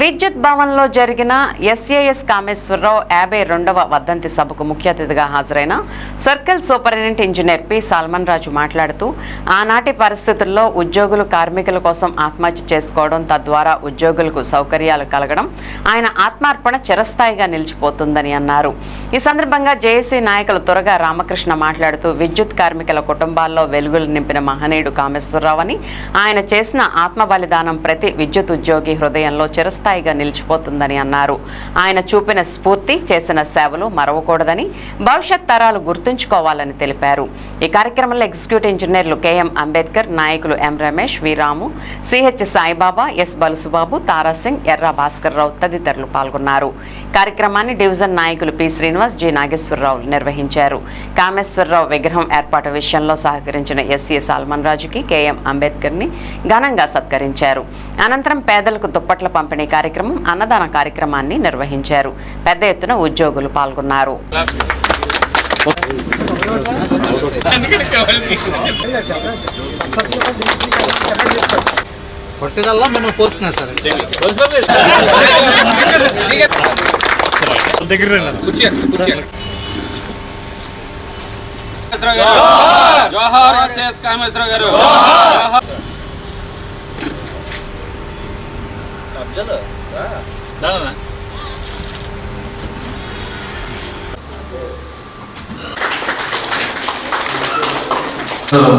విద్యుత్ భవన్లో జరిగిన ఎస్ఏఎస్ కామేశ్వరరావు యాభై రెండవ వర్ధంతి సభకు ముఖ్య అతిథిగా హాజరైన circle superintendent engineer P Solomon Raju మాట్లాడుతూ ఆనాటి పరిస్థితుల్లో ఉద్యోగులు కార్మికుల కోసం ఆత్మహత్య చేసుకోవడం తద్వారా ఉద్యోగులకు సౌకర్యాలు కలగడం ఆయన ఆత్మార్పణ చిరస్థాయిగా నిలిచిపోతుందని అన్నారు. ఈ సందర్భంగా జేఏసీ నాయకులు త్వరగా రామకృష్ణ మాట్లాడుతూ విద్యుత్ కార్మికుల కుటుంబాల్లో వెలుగులు నింపిన మహనీయుడు కామేశ్వరరావు అని ఆయన చేసిన ఆత్మ బలిదానం ప్రతి విద్యుత్ ఉద్యోగి హృదయంలో చిరస్థాయిగా నిలిచిపోతుందని అన్నారు. ఆయన చూపిన స్ఫూర్తి చేసిన సేవలు మరవకూడదని భవిష్యత్ తరాలు గుర్తుంచుకోవాలని తెలిపారు. ఈ కార్యక్రమంలో ఎగ్జిక్యూటివ్ ఇంజనీర్లు కెఎం అంబేద్కర్ నాయకులు M Ramesh Veeramu CH Saibaba S Balusubabu Tarasingh Erra Bhaskar Rao తదితరులు పాల్గొన్నారు. కార్యక్రమాన్ని డివిజన్ నాయకులు పి శ్రీనివాస్ జి నాగేశ్వరరావు నిర్వహించారు. కామేశ్వరరావు విగ్రహం ఏర్పాటు విషయంలో సహకరించిన ఎస్సీ సాల్మన్ రాజుకి కెఎం అంబేద్కర్ని ఘనంగా సత్కరించారు. అనంతరం పేదలకు దుప్పట్ల పంపిణీ కార్యక్రమం అన్నదాన కార్యక్రమాన్ని నిర్వహించారు. పెద్ద ఎత్తున ఉద్యోగులు పాల్గొన్నారు. పట్టుదల మనం కోరుతున్నాం సార్. జోహార్ ఎస్ఎస్ కామేశ్వరరావు గారు.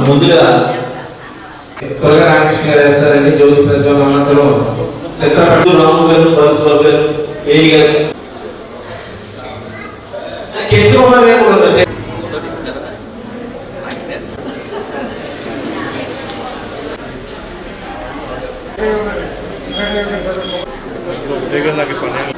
ముందుగా త్వరగా రామకృష్ణ గారు వేస్తారని జ్యోతి ప్రజ్వల్ అనంతరం రాము గారు బలస్వామి గారు ఏఈ గారు కృష్ణకుమార్ గారు కూడా ఉన్నారు.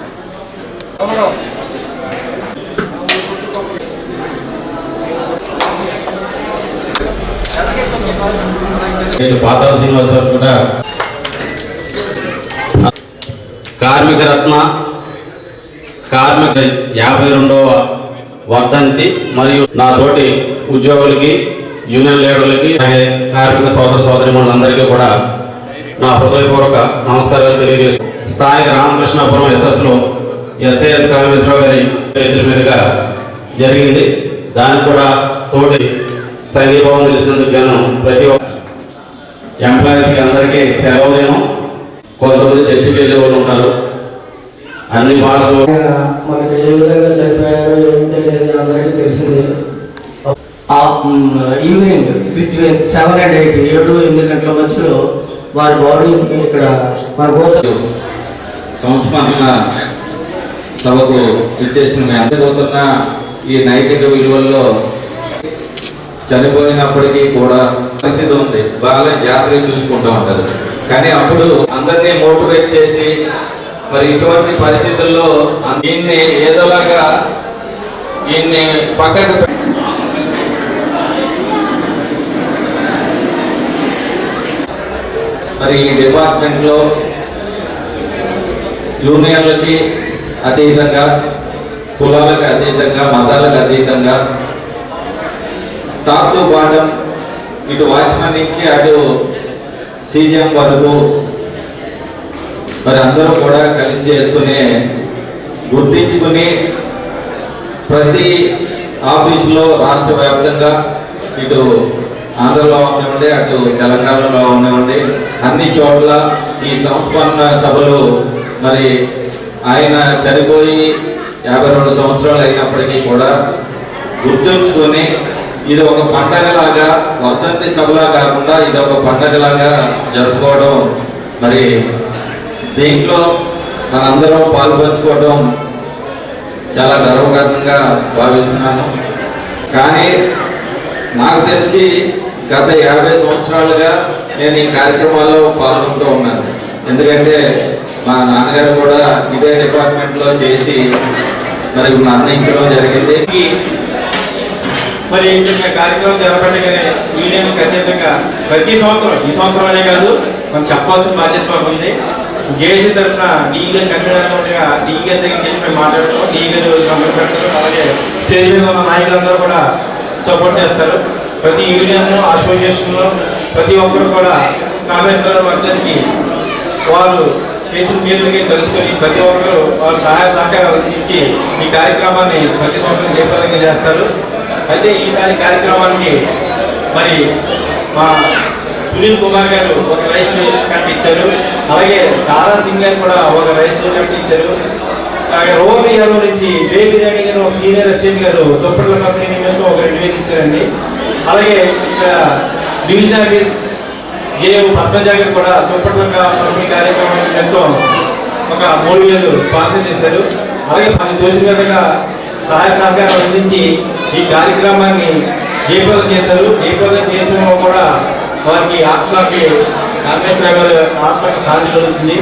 పాతాల శ్రీనివాస్ గారు కూడా కార్మిక రత్న కార్మిక యాభై రెండవ వర్ధంతి మరియు నా తోటి ఉద్యోగులకి యూనియన్ లీడర్లకి కార్మిక సోదర సోదరి మనందరికీ కూడా నా హృదయపూర్వక నమస్కారాలు తెలియజేస్తూ స్థానిక రామకృష్ణాపురం ఎస్ఎస్లో ఎస్ఏఎస్ కామేశ్వరరావు గారి చేతుల మీదుగా జరిగింది. దానికి కూడా తోటి సంఘీభావం తెలిసినందుకు గాను ప్రతి ఒక్క ఎంప్లాయీస్కి అందరికీ సెలవు నేను కొంతమంది చర్చికి వెళ్ళే వాళ్ళు ఉంటారు. అన్ని భాషలు మనకి ఏ విధంగా అందరికీ తెలిసింది. Evening between seven and eight ఏడు ఎనిమిది గంటల మధ్యలో వారి బాడీ ఇక్కడ మన కోసం సంస్మరణ సభకు ఇచ్చేసిన మీ అందరిపోతున్న ఈ నైతిక విలువల్లో చనిపోయినప్పటికీ కూడా పరిస్థితి ఉంది. బాగా జాగ్రత్తగా చూసుకుంటూ ఉంటారు. కానీ అప్పుడు అందరినీ మోటివేట్ చేసి మరి ఇటువంటి పరిస్థితుల్లో దీన్ని ఏదోలాగా దీన్ని పక్కకు మరి ఈ డిపార్ట్మెంట్లో యూనియన్లకి అతీతంగా కులాలకు అతీతంగా మతాలకు అతీతంగా టాప్ టు బాటం ఇటు వాచ్మెన్ నుంచి అటు సీజీఎం వరకు మరి అందరూ కూడా కలిసి చేసుకుని గుర్తించుకుని ప్రతి ఆఫీసులో రాష్ట్ర వ్యాప్తంగా ఇటు ఆంధ్రలో ఉండేవండి అటు తెలంగాణలో ఉండేవండి అన్ని చోట్ల ఈ సంస్మరణ సభలు మరి ఆయన చనిపోయి యాభై రెండు సంవత్సరాలు అయినప్పటికీ కూడా గుర్తుంచుకొని ఇది ఒక పండగలాగా వర్ధంతి సభలా కాకుండా ఇది ఒక పండగలాగా జరుపుకోవడం మరి దీంట్లో మనందరం పాల్పంచుకోవడం చాలా గర్వకారణంగా భావిస్తున్నాను. కానీ నాకు తెలిసి గత యాభై సంవత్సరాలుగా నేను ఈ కార్యక్రమాల్లో పాల్గొంటూ ఉన్నాను. ఎందుకంటే మా నాన్నగారు కూడా ఇదే డిపార్ట్మెంట్లో చేసి మరి మరణించడం జరిగింది. మరి ఇక్కడ కార్యక్రమం జరపడగానే యూనియన్ ఖచ్చితంగా ప్రతి సంవత్సరం ఈ సంవత్సరం అనే కాదు మనం చెప్పాల్సిన బాధ్యత మాకు ఉంది. జేసీ తరఫున డీగా కన్వీనర్ ఉండగా దగ్గర దగ్గరికి వెళ్ళి మేము మాట్లాడుతాం డీగా కంపెనీ పెడతారు. అలాగే స్టేజ్ మీద ఉన్న నాయకులందరూ కూడా సపోర్ట్ చేస్తారు. ప్రతి యూనియన్ అసోసియేషన్లో ప్రతి ఒక్కరు కూడా కామేశ్వర వర్ధన్కి వారు చేసిన ఫీల్డ్కి తెలుసుకొని ప్రతి ఒక్కరు వారు సహాయ సహకారాలు ఇచ్చి ఈ కార్యక్రమాన్ని ప్రతి సంవత్సరం జయప్రదంగా చేస్తారు. అయితే ఈసారి కార్యక్రమానికి మరి మా సునీల్ కుమార్ గారు ఒక రైస్ కట్ అలాగే తారా సింగ్ గారు కూడా ఒక రైస్ కట్ అలాగే రోహన్ యాదవ్ నుంచి బే బిర్యానీ గారు సీనియర్ అసిస్టెంట్ గారు దుప్పట్ల కంపెనీ నిమిత్తం ఒక రెండు వేలు ఇచ్చారండి. అలాగే ఇక్కడ డివిజన్ ఆఫీస్ ఏఓ పద్మజ గారు కూడా దుప్పట్ల కంపెనీ కార్యక్రమం ఎంతో ఒక మూడు వేలు స్పాన్సర్ చేశారు. అలాగే పది రోజుల మీదగా సహాయ సహకారం అందించి ఈ కార్యక్రమాన్ని జయప్రదం చేశారు. జయప్రదం చేసిన కూడా వారికి ఆత్మకి కాంగ్రెస్ ఆత్మకి సాధన జరుగుతుంది